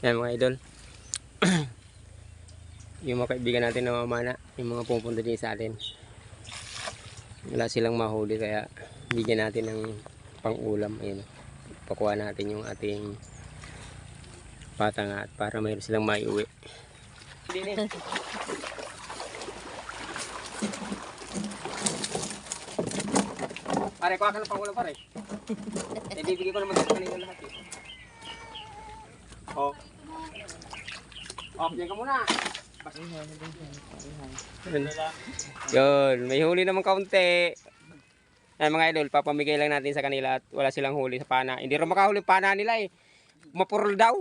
Yan mga idol. yung mga kaibigan natin na mamana, yung mga pupunta din sa atin. Wala silang mahuli kaya bigyan natin ng pang-ulam. Ayun. Pakuha natin yung ating patangat para mayroon silang maiuwi. Pare, kuha ka ng pang-ulam pare. Eh, bibigyan ko naman sa kanila lahat eh. Oh. Bigyan ka muna. Yun. May huli naman kaunti. Ay mga idol, papamigay lang natin sa kanila at wala silang huli sa pana. Hindi rin makahuli pana nila eh. Mapurol daw.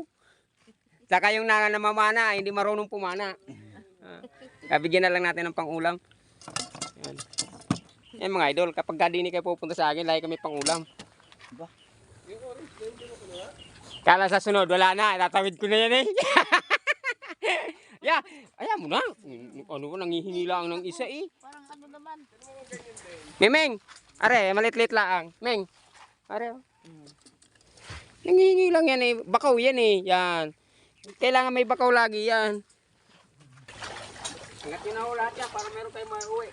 Saka yung nanga na mamana, hindi marunong pumana. Ah, kaya bigyan na lang natin ng pangulam. Yan. Yan mga idol, kapag hindi kayo pupunta sa akin, lagi kami pangulam. Kala sa sunod, wala na. Tatawid ko na yan eh. ya, ayan mo na. Ano ba, nangihingi lang ng isa eh. Parang ano naman. Memeng, are, malit-lit lang. Meng, are. oh. Nangihingi lang yan eh. Bakaw yan eh. Yan. Kailangan may bakaw lagi yan. Hanggat tinaho lahat yan para meron kayo mauwi.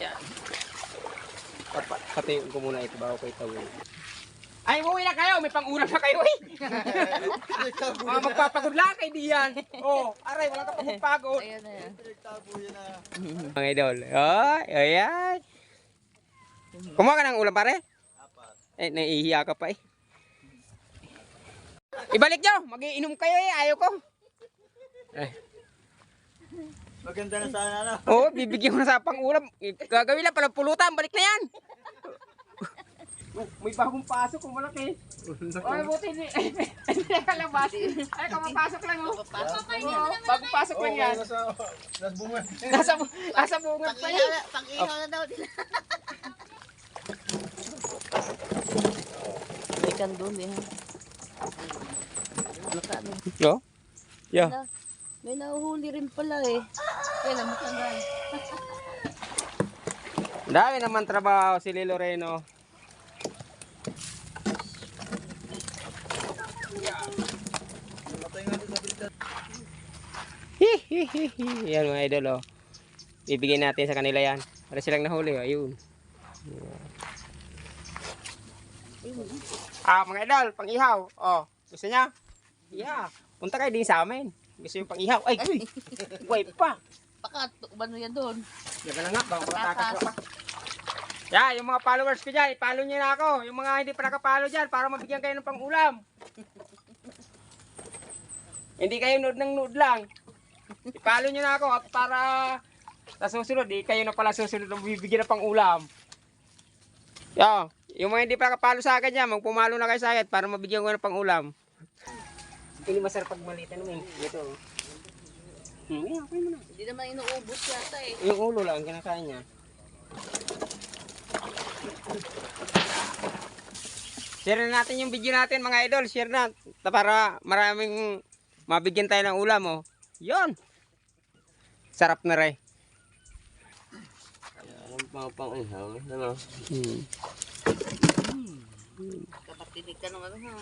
Yan. Patayin ko muna ito bago ko itawin. Ay, umuwi na kayo. May pang-ulam na kayo eh. Mga magpapagod lang kayo diyan. Oh, aray, wala ka pagpagod. Ayan na yan. Mga idol. Oh, ayan. Kumuha ka ng ulam pare? Eh, naiihiya ka pa eh. Ibalik nyo. Magiinom kayo eh. Ayaw ko. Eh. Maganda na sana ano. Oo, bibigyan ko na sa pang-ulam. Eh, Gagawin lang pala pulutan. Balik na yan. May bagong pasok kung malaki. Ay, buti hindi. Hindi nakalabas. Ay, kamapasok lang oh. Oo, bagong pasok lang yan. nasa, bunga. Nasa, nasa bungad pa yan. Pang-ihaw na daw nila. May kandun eh. ha? Baka ano. No? Yeah. Na, may nahuhuli rin pala eh. Kaya tanggal. Dami naman trabaho si Lil Loreno. Hihihihi. Yan mga idol oh. Bibigyan natin sa kanila yan. Para silang nahuli oh. Ayun. Ah, mga idol, pang-ihaw. Oh, gusto niya? Yeah. Punta kayo din sa amin. Gusto yung pang-ihaw. Ay, uy. Uy pa. Baka tukban mo yan doon. Yan na nga, baka matakas pa. Yeah, yung mga followers ko dyan, i-follow nyo na ako. Yung mga hindi pa nakapalo dyan, para mabigyan kayo ng pang-ulam. hindi kayo nood ng nood lang. I-follow nyo na ako at para sa susunod, di kayo na pala susunod ng bibigyan ng pang-ulam. Yo, yung mga hindi pa nakapalo sa akin dyan, magpumalo na kayo sa akin para mabigyan ko ng pang-ulam. Hindi masarap pag malitan mo Ito. Hmm, yeah, okay mo na. Hindi naman inuubos yata eh. Yung ulo lang, kinakain niya. Share na natin yung video natin mga idol. Share na. Para maraming mabigyan tayo ng ulam oh. Yun. Sarap na rin. Ang pang pang ihaw, ano? Hmm. Kapatinig ka nung ano ha.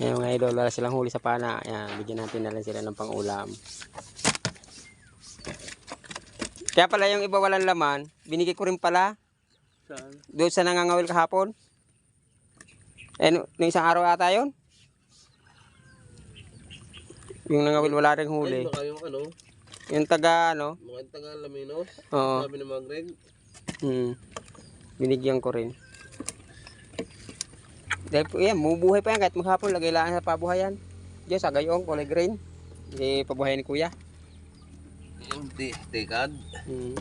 Yan mga idol, wala silang huli sa pana. Yan, bigyan natin na lang sila ng pang-ulam. Kaya pala yung iba walang laman, binigay ko rin pala Saan? doon sa nangangawil kahapon. Eh, nung isang araw ata yun. Yung nangawil wala rin Ay, huli. baka yung ano, Yung taga, ano, mga taga Laminos. oo. Sabi ng mga Greg. Hmm. Binigyan ko rin. Dahil po yan, bubuhay pa yan kahit maghapon, lagay lang sa pabuhayan. Diyan sa gayong, kulay green. Hindi pabuhay ni kuya. Yung ti tikad. Hmm.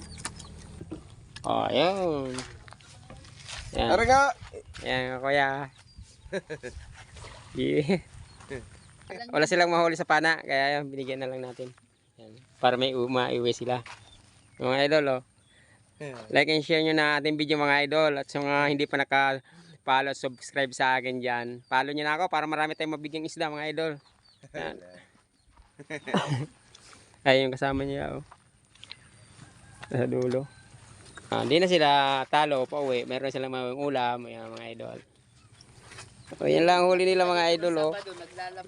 Oh, yun. Yan. Tara nga! Yan, kuya. yeah. Wala silang mahuli sa pana, kaya yan, binigyan na lang natin. Yan. Para may maiuwi sila. Mga idol, oh. Like and share nyo na ating video mga idol. At sa mga hindi pa naka-follow, subscribe sa akin dyan. Follow nyo na ako para marami tayong mabigyang isda mga idol. Yan. Ay, yung kasama niya, oh. Sa dulo. Ah, Hindi na sila talo pa uwi. Meron silang mga ulam, mga idol. O, yan lang ang huli nila mga idol, oh.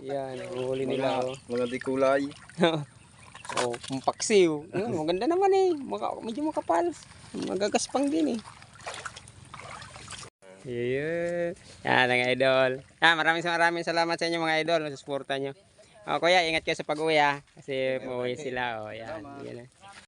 Yan, yun. huli nila, oh. Mga di kulay. oh, pampaksiw. Mm, maganda naman eh. Maka, medyo makapal. Magagaspang din eh. Yeah. Yan, mga idol. Ah, maraming maraming salamat sa inyo mga idol sa suporta nyo. Oh, kuya, ingat kayo sa pag-uwi ah. Kasi umuwi sila. Oh, yan. yan.